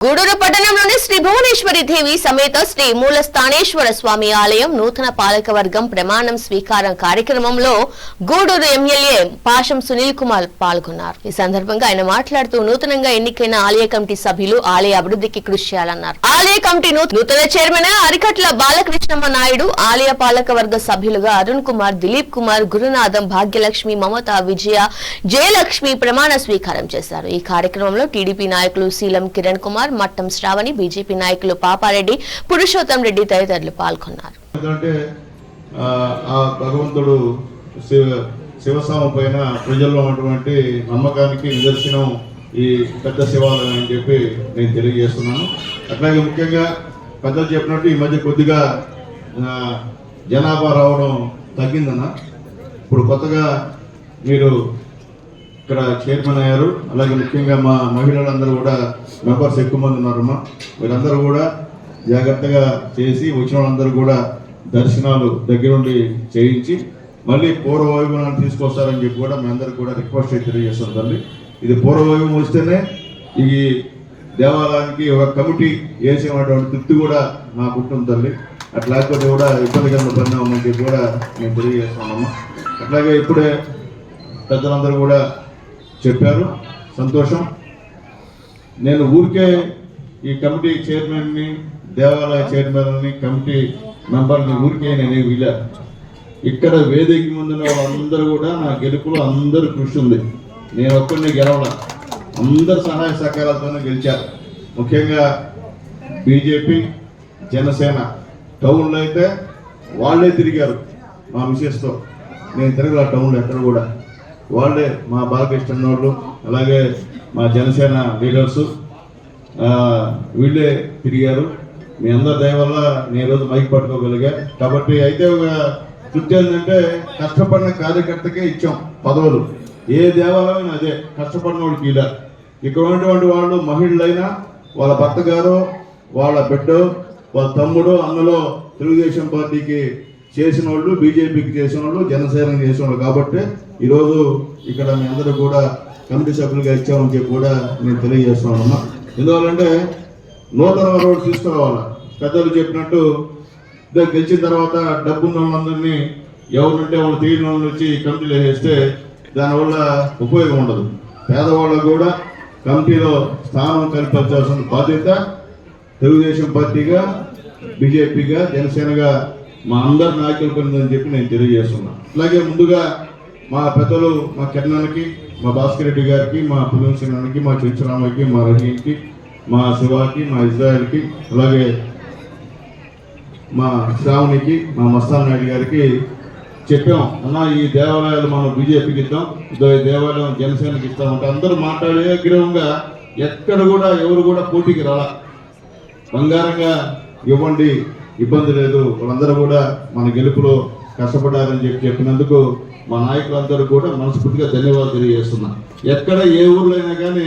గూడూరు పట్టణంలోని శ్రీ శ్రీదేవి సమేత శ్రీ మూల స్థానేశ్వర స్వామి ఆలయం నూతన పాలకవర్గం ప్రమాణం స్వీకారం కార్యక్రమంలో గూడూరు ఎమ్మెల్యే పాషం సునీల్ కుమార్ పాల్గొన్నారు. ఈ సందర్భంగా ఆయన మాట్లాడుతూ నూతనంగా ఎన్నికైన ఆలయ కమిటీ సభ్యులు ఆలయ అభివృద్ధికి కృషి చేయాలన్నారు. ఆలయ కమిటీ నూతన చైర్మన్ అరికట్ల బాలకృష్ణమ్మ నాయుడు ఆలయ పాలకవర్గ సభ్యులుగా అరుణ్ కుమార్ దిలీప్ కుమార్ గురునాథం భాగ్యలక్ష్మి మమత విజయ జయలక్ష్మి ప్రమాణ స్వీకారం చేశారు. ఈ కార్యక్రమంలో టీడీపీ నాయకులు సీలం కిరణ్ కుమార్ మట్టం శ్రావణి బీజేపీ నాయకులు పాపారెడ్డి పురుషోత్తం రెడ్డి తదితరులు పాల్గొన్నారు. భగవంతుడు శివ శివస్వామి పైన ప్రజల్లో ఉన్నటువంటి నమ్మకానికి నిదర్శనం ఈ పెద్ద శివాలయం అని చెప్పి నేను తెలియజేస్తున్నాను. అట్లాగే ముఖ్యంగా పెద్దలు చెప్పినట్టు ఈ మధ్య కొద్దిగా జనాభా రావడం తగ్గిందన్న. ఇప్పుడు కొత్తగా మీరు ఇక్కడ చైర్మన్ అయ్యారు. అలాగే ముఖ్యంగా మా మహిళలందరూ కూడా మెంబర్స్ ఎక్కువ మంది ఉన్నారమ్మా. వీరందరూ కూడా జాగ్రత్తగా చేసి వచ్చిన వాళ్ళందరూ కూడా దర్శనాలు దగ్గరుండి చేయించి మళ్ళీ పూర్వవైభవాన్ని తీసుకొస్తారని చెప్పి కూడా మీ అందరికి కూడా రిక్వెస్ట్ అయితే తెలియజేస్తాం తల్లి. ఇది పూర్వవైభవం వస్తేనే ఈ దేవాలయానికి ఒక కమిటీ వేసేటువంటి తృప్తి కూడా నాకు ఉంటుంది తల్లి. అట్లా లేకపోతే కూడా ఇబ్బందికరమైన పరిణామం అని చెప్పి కూడా మేము తెలియజేస్తామమ్మా అట్లాగే ఇప్పుడే పెద్దలందరూ కూడా చెప్పారు. సంతోషం. నేను ఊరికే ఈ కమిటీ చైర్మన్ని దేవాలయ చైర్మన్ని కమిటీ మెంబర్ని ఊరికే నేను వీళ్ళ. ఇక్కడ వేదిక ముందున వాళ్ళందరూ కూడా నా గెలుపులో అందరూ కృషి ఉంది. నేను ఒక్కడిని గెలవడం అందరు సహాయ సహకారాలతోనే గెలిచారు. ముఖ్యంగా బీజేపీ జనసేన టౌన్లో అయితే వాళ్ళే తిరిగారు మా మిసెస్తో నేను తిరగల టౌన్లో ఎక్కడ కూడా. వాళ్ళే మా బాలకృష్ణ వాళ్ళు అలాగే మా జనసేన లీడర్స్ వీళ్ళే తిరిగారు. మీ అందరి దయ వల్ల నేను ఈరోజు మైక్ పట్టుకోగలిగా. కాబట్టి అయితే ఒక తృప్తి ఏంటంటే కష్టపడిన కార్యకర్తకే ఇచ్చాం పదవులు. ఏ దేవాలయం అదే కష్టపడిన వాళ్ళకి ఇలా ఇక్కడ ఉన్నటువంటి వాళ్ళు మహిళలైనా వాళ్ళ భర్త గారు వాళ్ళ బిడ్డ వాళ్ళ తమ్ముడు అన్నలో తెలుగుదేశం పార్టీకి చేసిన వాళ్ళు బీజేపీకి చేసిన వాళ్ళు జనసేన చేసిన వాళ్ళు కాబట్టి ఈరోజు ఇక్కడ మీ అందరూ కూడా కమిటీ సభ్యులుగా ఇచ్చామని చెప్పి కూడా నేను తెలియజేస్తున్నాను ఎందువల్లంటే నూతన రోడ్డు తీసుకురావాలా? పెద్దలు చెప్పినట్టు గెలిచిన తర్వాత డబ్బున్న వాళ్ళందరినీ ఎవరుంటే వాళ్ళు తీరిన వాళ్ళు వచ్చి కమిటీలో వేస్తే దానివల్ల ఉపయోగం ఉండదు. పేదవాళ్ళకు కూడా కమిటీలో స్థానం కల్పించాల్సిన బాధ్యత తెలుగుదేశం పార్టీగా బీజేపీగా జనసేనగా మా అందరి నాయకుల పని అని చెప్పి నేను తెలియజేస్తున్నా. అలాగే ముందుగా మా పెద్దలు మా కిరణానికి మా భాస్కర్ రెడ్డి గారికి మా పులిం సింహానికి మా చెంచురామకి మా రహీంకి మా శివాకి మా ఇజ్రాయల్కి అలాగే మా శ్రావణికి మా మస్తాన్ నాయుడు గారికి చెప్పాం అన్న ఈ దేవాలయాలు మనం బీజేపీకి ఇద్దాం దేవాలయం జనసేనకి ఇస్తామంటే అందరూ మాట్లాడే గ్రహంగా ఎక్కడ కూడా ఎవరు కూడా పోటీకి రాలా. బంగారంగా ఇవ్వండి ఇబ్బంది లేదు. వాళ్ళందరూ కూడా మన గెలుపులో కష్టపడ్డారని చెప్పి చెప్పినందుకు మా నాయకులందరూ కూడా మనస్ఫూర్తిగా ధన్యవాదాలు తెలియజేస్తున్నాను ఎక్కడ ఏ ఊర్లో అయినా కానీ